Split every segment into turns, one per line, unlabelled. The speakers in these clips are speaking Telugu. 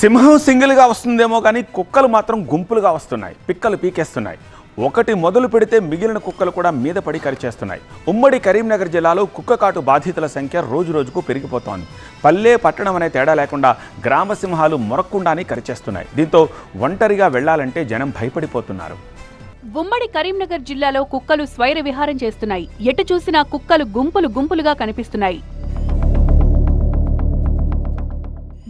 సింహం సింగిల్గా వస్తుందేమో కానీ కుక్కలు మాత్రం గుంపులుగా వస్తున్నాయి. పిక్కలు పీకేస్తున్నాయి. ఒకటి మొదలు పెడితే మిగిలిన కుక్కలు కూడా మీద పడి కరిచేస్తున్నాయి. ఉమ్మడి కరీంనగర్ జిల్లాలో కుక్క కాటు బాధితుల సంఖ్య రోజు రోజుకు పెరిగిపోతోంది. పల్లె పట్టణం అనే తేడా లేకుండా గ్రామ సింహాలు మొరక్కుండానే కరిచేస్తున్నాయి. దీంతో ఒంటరిగా వెళ్ళాలంటే జనం భయపడిపోతున్నారు.
ఉమ్మడి కరీంనగర్ జిల్లాలో కుక్కలు స్వైర విహారం చేస్తున్నాయి. ఎటు చూసినా కుక్కలు గుంపులు గుంపులుగా కనిపిస్తున్నాయి.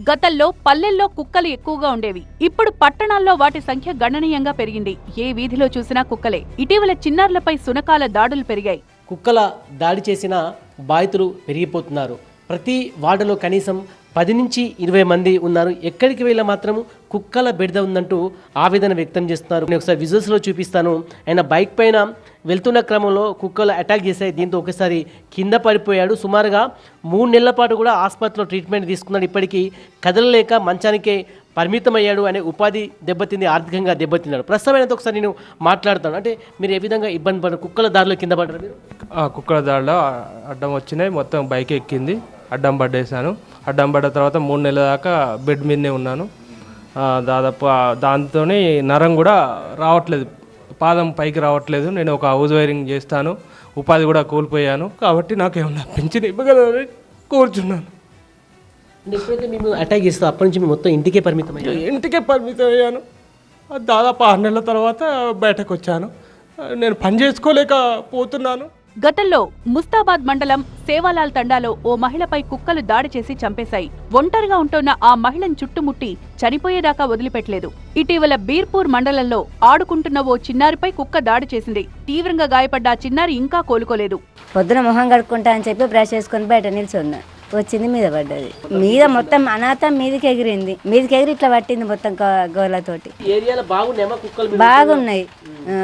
గతంలో పల్లెల్లో కుక్కలు ఎక్కువగా ఉండేవి. ఇప్పుడు పట్టణాల్లో వాటి సంఖ్య గణనీయంగా పెరిగింది. ఏ వీధిలో చూసినా కుక్కలే. ఇటీవల చిన్నారులపై సునకాల దాడులు పెరిగాయి.
కుక్కల దాడి చేసిన బాధితులు పెరిగిపోతున్నారు. ప్రతి వార్డులో కనీసం పది నుంచి ఇరవై మంది ఉన్నారు. ఎక్కడికి వెళ్ళిన మాత్రం కుక్కల బెడద ఉందంటూ ఆవేదన వ్యక్తం చేస్తున్నారు. నేను ఒకసారి విజువల్స్లో చూపిస్తాను. ఆయన బైక్ పైన వెళ్తున్న క్రమంలో కుక్కలు అటాక్ చేశాయి. దీంతో ఒకసారి కింద పడిపోయాడు. సుమారుగా మూడు నెలల పాటు కూడా ఆసుపత్రిలో ట్రీట్మెంట్ తీసుకున్నాడు. ఇప్పటికీ కదలలేక మంచానికే పరిమితమయ్యాడు. అనే ఉపాధి దెబ్బతింది ఆర్థికంగా దెబ్బతిన్నాడు. ప్రస్తుతమైనది ఒకసారి నేను మాట్లాడతాను. అంటే మీరు ఏ విధంగా ఇబ్బంది పడరు కుక్కల దారిలో కింద పడ్డారు మీరు?
కుక్కల దారిలో అడ్డం వచ్చినాయి. మొత్తం బైక్ ఎక్కింది. అడ్డం పడ్డేసాను అడ్డం పడ్డ తర్వాత మూడు నెలల దాకా బెడ్ మీదనే ఉన్నాను. దాదాపు దాంతో నరం కూడా రావట్లేదు. పాదం పైకి రావట్లేదు. నేను ఒక హౌస్ వైరింగ్ చేస్తాను. ఉపాధి కూడా కోల్పోయాను. కాబట్టి నాకు ఏమన్నా పెంచిన ఇవ్వగలరని కోరుచున్నాను.
అంటే ఎప్పుడైతే మేము అటాక్ చేస్తాం అప్పటి నుంచి మేము మొత్తం ఇంటికే పరిమితమయ్యాం
ఇంటికే పరిమితం అయ్యాను దాదాపు ఆరు నెలల తర్వాత బయటకు వచ్చాను నేను పని చేసుకోలేకపోతున్నాను
గతంలో ముస్తాబాద్ మండలం సేవాలాల్ తండాలో ఓ మహిళపై కుక్కలు దాడి చేసి చంపేశాయి. ఒంటరిగా ఉంటున్న ఆ మహిళను చుట్టుముట్టి చనిపోయేదాకా వదిలిపెట్టలేదు. ఇటీవల బీర్పూర్ మండలంలో ఆడుకుంటున్న ఓ చిన్నారిపై కుక్క దాడి చేసింది. తీవ్రంగా గాయపడ్డ ఆ చిన్నారి ఇంకా కోలుకోలేదు.
పొద్దున మొహం కడుక్కుంటా అని చెప్పి బ్రష్ చేసుకొని బయట నిల్చున్నా. వచ్చింది మీద పడ్డది. మీద మొత్తం అనాథం మీదకి ఎగిరింది. మీదకి ఎగిరి ఇట్లా పట్టింది మొత్తం గో- గోళ్ళతోటి
ఏరియాలో బాగున్నాయమ్మా కుక్కలు మీరు?
బాగున్నాయి.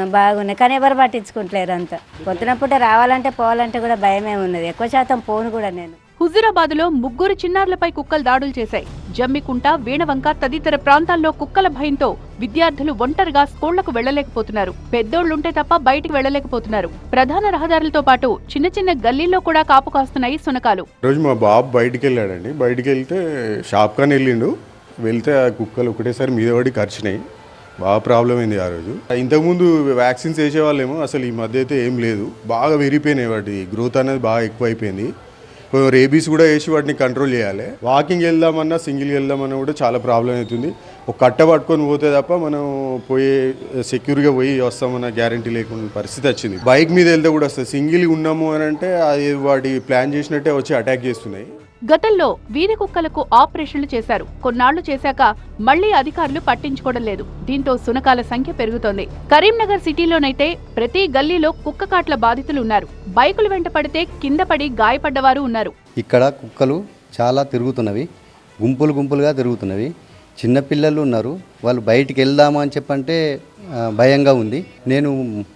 బాగున్నాయి. కానీ ఎవరు పట్టించుకుంటలేరు అంత. పొద్దున పూట రావాలంటే పోవాలంటే కూడా భయమే ఉన్నది. ఎక్కువ శాతం పోను కూడా నేను.
హుజురాబాద్లో ముగ్గురు చిన్నారులపై కుక్కలు దాడులు చేశాయి. జమ్మికుంట వీణవంక తదితర ప్రాంతాల్లో కుక్కల భయంతో విద్యార్థులు ఒంటరిగా స్కూళ్ళకు వెళ్ళలేకపోతున్నారు పెద్దోళ్ళుంటే తప్ప బయటికి వెళ్ళలేకపోతున్నారు ప్రధాన రహదారులతో పాటు చిన్న చిన్న గల్లీల్లో కూడా కాపు కాస్తున్నాయి సునకాలు
రోజు మా బాబు బయటికి వెళ్ళాడండి బయటికి వెళ్తే షాప్ కానీ వెళ్ళిండు. వెళ్తే ఆ కుక్కలు ఒకటేసారి మీద పడి ఖర్చునాయి బాగా ప్రాబ్లం అయింది ఆ రోజు. ఇంతకుముందు వ్యాక్సిన్స్ వేసేవాళ్ళేమో అసలు ఈ మధ్య అయితే ఏం లేదు. బాగా విరిగిపోయినాయి వాటి గ్రోత్ అనేది బాగా ఎక్కువ అయిపోయింది రేబీస్ కూడా వేసి వాటిని కంట్రోల్ చేయాలి. వాకింగ్ వెళ్దామన్నా సింగిల్ వెళ్దామన్నా కూడా చాలా ప్రాబ్లం అవుతుంది. ఒక కట్ట పట్టుకొని పోతే తప్ప మనం పోయి సెక్యూర్గా పోయి వస్తామన్న గ్యారంటీ లేకుండా పరిస్థితి వచ్చింది. బైక్ మీద వెళ్తే కూడా వస్తుంది. సింగిల్ ఉన్నాము అని అంటే అది వాటి ప్లాన్ చేసినట్టే వచ్చి అటాక్ చేస్తున్నాయి.
గతంలో వీధి కుక్కలకు ఆపరేషన్లు చేశారు. కొన్నాళ్ళు చేశాక మళ్ళీ అధికారులు పట్టించుకోవడం లేదు. దీంతో సునకాల సంఖ్య పెరుగుతోంది. కరీంనగర్ సిటీలోనైతే ప్రతి గల్లీలో కుక్క కాట్ల బాధితులు ఉన్నారు. బైకులు వెంట పడితే కింద పడి గాయపడ్డవారు ఉన్నారు.
ఇక్కడ కుక్కలు చాలా తిరుగుతున్నవి. గుంపులు గుంపులుగా తిరుగుతున్నవి. చిన్నపిల్లలు ఉన్నారు. వాళ్ళు బయటికి వెళ్దామా అని చెప్పంటే భయంగా ఉంది. నేను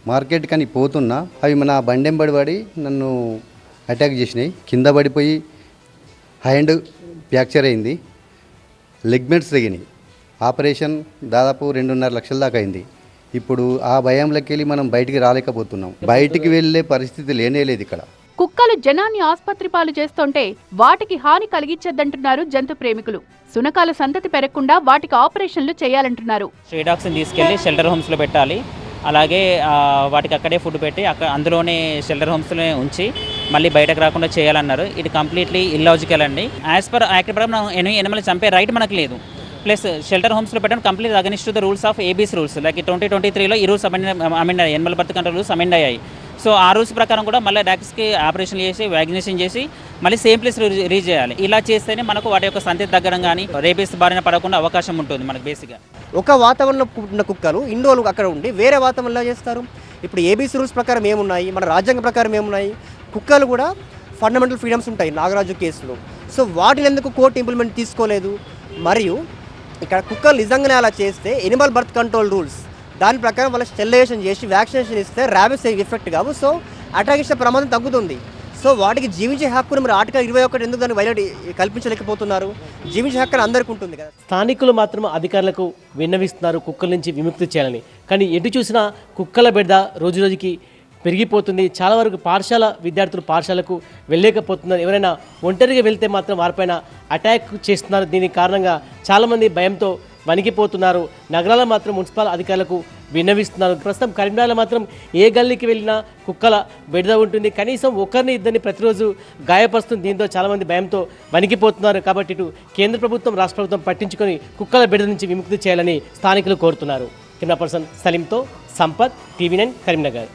మార్కెట్ కానీ పోతున్నా. అవి మన బండెంబడి పడి నన్ను అటాక్ చేసినాయి. కింద పడిపోయి హ్యాండ్ ఫ్రాక్చర్ అయింది. లెగ్మెంట్స్ తెగినాయి ఆపరేషన్ దాదాపు రెండున్నర లక్షల దాకా అయింది. ఇప్పుడు ఆ భయంలోకి వెళ్ళి మనం బయటికి రాలేకపోతున్నాం. బయటికి వెళ్ళే పరిస్థితి లేనే లేదు ఇక్కడ.
కుక్కలు జనాన్ని ఆస్పత్రి పాలు చేస్తుంటే వాటికి హాని కలిగించద్దంటున్నారు జంతు ప్రేమికులు. సునకాల సంతతి పెరగకుండా వాటికి ఆపరేషన్లు చేయాలంటున్నారు.
స్ట్రీ డాగ్స్ని తీసుకెళ్ళి షెల్టర్ హోమ్స్లో పెట్టాలి. అలాగే ఆ, వాటికి అక్కడే ఫుడ్ పెట్టి అక్కడ అందులోనే షెల్టర్ హోమ్స్లోనే ఉంచి మళ్ళీ బయటకు రాకుండా చేయాలన్నారు. ఇది కంప్లీట్లీ ఇల్లాజికల్ అండి. యాజ్ పర్ యాక్ట్ ప్రకారం మనం ఎనిమి చంపే రైట్ మనకు లేదు. ప్లస్ షెల్టర్ హోమ్స్లో పెట్టడం complete against the rules of ABC rules like twenty twenty త్రీలో ఈ రూల్స్ అమెండ్ అమెండ్ అయ్యాయి. Animal birth control rules amend అయ్యాయి. సో ఆ రూల్స్ ప్రకారం కూడా మళ్ళీ డాక్టర్స్కి ఆపరేషన్ చేసి వ్యాక్సినేషన్ చేసి మళ్ళీ సేమ్ ప్లేస్ రీచ్ చేయాలి ఇలా చేస్తేనే మనకు వాటి యొక్క సంతతి తగ్గడం కానీ రేపేస్ బారిన పడకుండా అవకాశం ఉంటుంది మనకు బేసిక్గా
ఒక వాతావరణంలో పుట్టిన కుక్కలు ఇన్ని రోజులు అక్కడ ఉండి వేరే వాతావరణంలో చేస్తారు? ఇప్పుడు ఏబీసీ రూల్స్ ప్రకారం ఏమున్నాయి? మన రాజ్యాంగ ప్రకారం ఏమున్నాయి? కుక్కలు కూడా ఫండమెంటల్ ఫ్రీడమ్స్ ఉంటాయి నాగరాజు కేసులో. సో వాటిని ఎందుకు కోర్టు ఇంప్లిమెంట్ తీసుకోలేదు? మరియు ఇక్కడ కుక్కలు నిజంగానే అలా చేస్తే ఎనిమల్ బర్త్ కంట్రోల్ రూల్స్ దాని ప్రకారం వాళ్ళ స్టెరిలైజేషన్ చేసి వ్యాక్సినేషన్ ఇస్తే ర్యాబిస్ ఎఫెక్ట్ కావు. సో అటాక్ ఇచ్చే ప్రమాదం తగ్గుతుంది. సో వాటికి జీవించే హక్కును మరి ఆర్టికల్ ఇరవై ఒకటి ఎందుకు దాన్ని వైలేట్ కల్పించలేకపోతున్నారు? జీవించే హక్కు అందరికీ ఉంటుంది కదా.
స్థానికులు మాత్రం అధికారులకు విన్నవిస్తున్నారు కుక్కల నుంచి విముక్తి చేయాలని. కానీ ఎటు చూసినా కుక్కల బిడ్డ రోజు రోజుకి పెరిగిపోతుంది. చాలా వరకు పాఠశాల విద్యార్థులు పాఠశాలకు వెళ్ళలేకపోతున్నారు. ఎవరైనా ఒంటరిగా వెళ్తే మాత్రం వారిపైన అటాక్ చేస్తున్నారు. దీని కారణంగా చాలామంది భయంతో వణికిపోతున్నారు. నగరాల మాత్రం మున్సిపల్ అధికారులకు విన్నవిస్తున్నారు. ప్రస్తుతం కరీంనగర్లో మాత్రం ఏ గల్లీకి వెళ్ళినా కుక్కల బెడద ఉంటుంది. కనీసం ఒకరిని ఇద్దరిని ప్రతిరోజు గాయపరుస్తుంది. దీంతో చాలామంది భయంతో వణికిపోతున్నారు. కాబట్టి ఇటు కేంద్ర ప్రభుత్వం రాష్ట్ర ప్రభుత్వం పట్టించుకొని కుక్కల బెడద నుంచి విముక్తి చేయాలని స్థానికులు కోరుతున్నారు. కెమెరా పర్సన్ సలీంతో సంపత్ టీవీ నైన్ కరీంనగర్.